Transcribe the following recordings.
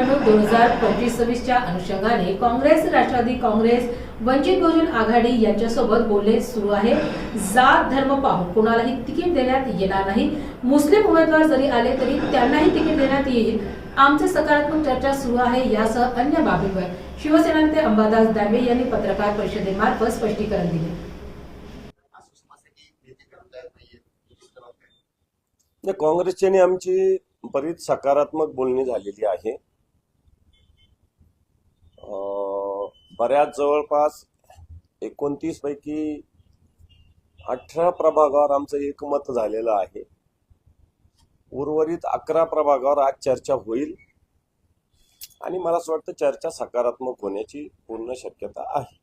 निवडणूक दोन हजार पंचवीस सव्वीसच्या अनुषंगाने काँग्रेस राष्ट्रवादी काँग्रेस वंचित बहुजन आघाडी यांच्यासोबत बोलणे सुरू आहे. जात धर्म पाहून कोणालाही तिकीट देण्यात येणार नाही. मुस्लिम उमेदवार जरी आले तरी त्यांनाही तिकीट देण्यात येईल. आमची सकारात्मक चर्चा सुरू आहे यासह अन्य बाबींवर. शिवसेना नेते अंबादास दानवे यांनी पत्रकार परिषदेमार्फत स्पष्टीकरण दिले. म्हणजे काँग्रेसची आणि आमची बरीच सकारात्मक बोलणी झालेली आहे. बऱ्याच जवळपास एकोणतीस पैकी अठरा प्रभागावर आमचं एकमत झालेलं आहे. उर्वरित अकरा प्रभागावर आज चर्चा होईल. आणि मला असं वाटतं चर्चा सकारात्मक होण्याची पूर्ण शक्यता आहे.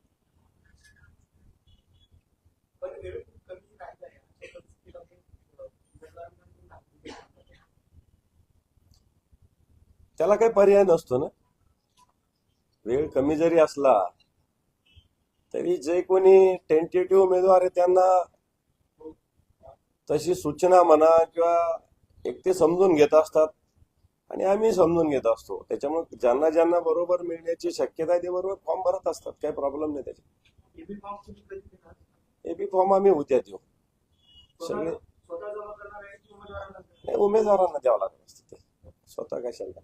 त्याला काही पर्याय नसतो ना? वेळ कमी जरी असला तरी जे कोणी टेंटेटिव्ह उमेदवार आहे त्यांना तशी सूचना म्हणा किंवा एक ते समजून घेत असतात. आणि आम्ही समजून घेत असतो. त्याच्यामुळे ज्यांना ज्यांना बरोबर मिळण्याची शक्यता आहे ते बरोबर फॉर्म भरत असतात. काही प्रॉब्लेम नाही त्याच्यात. एबी फॉर्म आम्ही उद्या देऊ. सगळे नाही, उमेदवारांना द्यावं लागत असतं ते. स्वतः कशाला?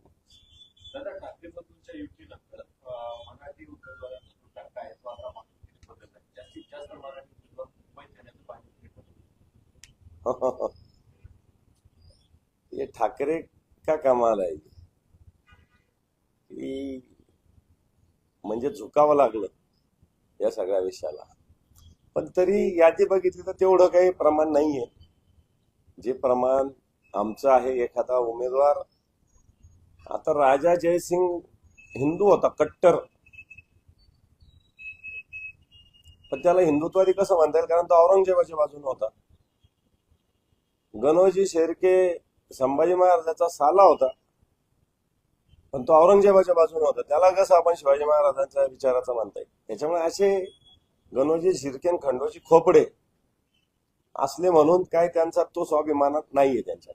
ये ठाकरे का कमाल आहे? की म्हणजे झुकावं लागलं या सगळ्या विषयाला. पण तरी यादी बघितली तर तेवढं काही प्रमाण नाहीये. जे प्रमाण आमचं आहे एखादा उमेदवार आता राजा जयसिंग हिंदू होता कट्टर. पण त्याला हिंदुत्वादी कसं म्हणता येईल? कारण तो औरंगजेबाच्या बाजूने होता. गणोजी शेरके संभाजी महाराजाचा साला होता. पण तो औरंगजेबाच्या बाजूने होता. त्याला कसं आपण शिवाजी महाराजांच्या विचाराचं मानता येईल? त्याच्यामुळे असे गणोजी शिर्के आणि खंडोजी खोपडे असले म्हणून काय त्यांचा तो स्वाभिमानात नाहीये त्यांच्या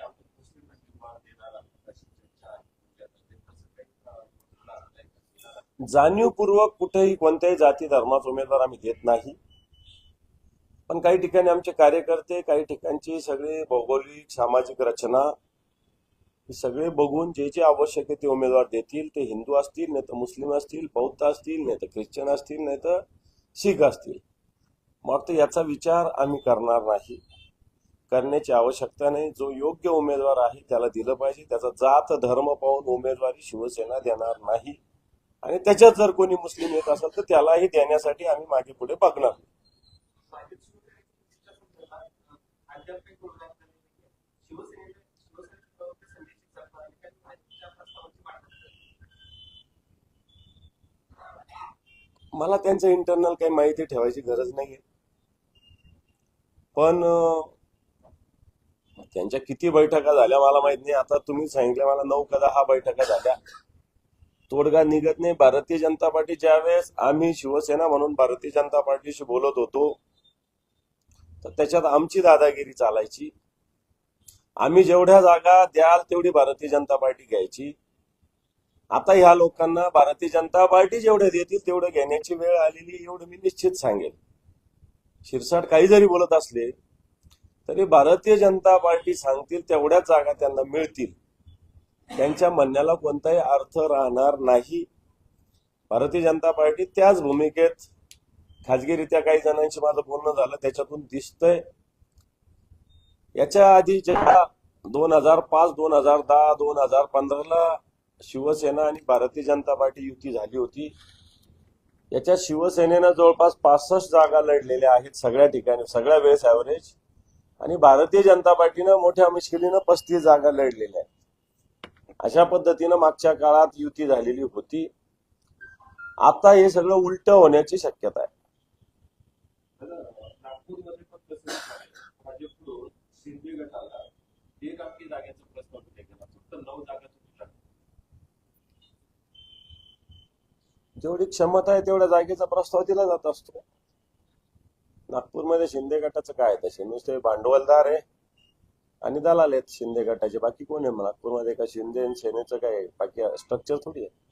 आपण मुस्लिम उमेदवार देणार आहोत अशी चर्चा आहे तुमच्यातर्फे. तसं काही अं, होणार नाही का? जाणीवपूर्वक कुठेही कोणत्याही जाती धर्माचा उमेदवार आम्ही देत नाही. पण काही ठिकाणी आमचे कार्यकर्ते काही ठिकाणची सगळी भौगोलिक सामाजिक रचना हे सगळे बघून जे जे आवश्यक आहे ते उमेदवार देतील. ते हिंदू असतील नाही तर मुस्लिम असतील बौद्ध असतील नाही तर ख्रिश्चन असतील नाही तर शीख असतील. मग तर याचा विचार आम्ही करणार नाही. करण्याची आवश्यकता नाही. जो योग्य उमेदवार आहे त्याला दिलं पाहिजे. त्याचा जात धर्म पाहून उमेदवारी शिवसेना देणार नाही. आणि त्याच्यात जर कोणी मुस्लिम येत असेल तर त्यालाही देण्यासाठी आम्ही मागे पुढे बघणार. मला त्यांचं इंटरनल काही माहिती ठेवायची गरज नाहीये. पण त्यांच्या किती बैठका झाल्या मला माहीत नाही. आता तुम्ही सांगितलं मला नऊ कदा हा बैठका झाल्या. तोडगा निघत नाही. भारतीय जनता पार्टी ज्यावेळेस आम्ही शिवसेना म्हणून भारतीय जनता पार्टीशी बोलत होतो तर त्याच्यात आमची दादागिरी चालायची. आम्ही जेवढ्या जागा द्याल तेवढी भारतीय जनता पार्टी घ्यायची. आता ह्या लोकांना भारतीय जनता पार्टी जेवढे देतील तेवढं घेण्याची वेळ आलेली एवढं मी निश्चित सांगेल शिरसाट काही जरी बोलत असले तरी भारतीय जनता पार्टी सांगतील तेवढ्याच जागा त्यांना मिळतील. त्यांच्या म्हणण्याला कोणताही अर्थ राहणार नाही. भारतीय जनता पार्टी त्याच भूमिकेत खाजगीरित्या काही जणांशी माझं बोलणं झालं त्याच्यातून दिसतंय. याच्या आधी जेव्हा दोन हजार पाच दोन हजार दहा दोन हजार पंधराला शिवसेना आणि भारतीय जनता पार्टी युती झाली होती याच्यात शिवसेनेनं जवळपास पासष्ट जागा लढलेल्या आहेत सगळ्या ठिकाणी सगळ्या वेळेस ऍव्हरेज आणि भारतीय जनता पार्टीनं मोठ्या मुश्किलीनं पस्तीस जागा लढलेल्या आहेत. अशा पद्धतीनं मागच्या काळात युती झालेली होती. आता हे सगळं उलट होण्याची शक्यता आहे. जेवढी क्षमता आहे तेवढ्या जागेचा प्रस्ताव दिला जात असतो. नागपूरमध्ये शिंदे गटाचं काय तसे नुसते भांडवलदार आहे. आणि दलाल आहेत शिंदे गटाचे. बाकी कोण आहे? नागपूरमध्ये का शिंदे आणि सेनेचं काय? बाकी स्ट्रक्चर थोडी आहे.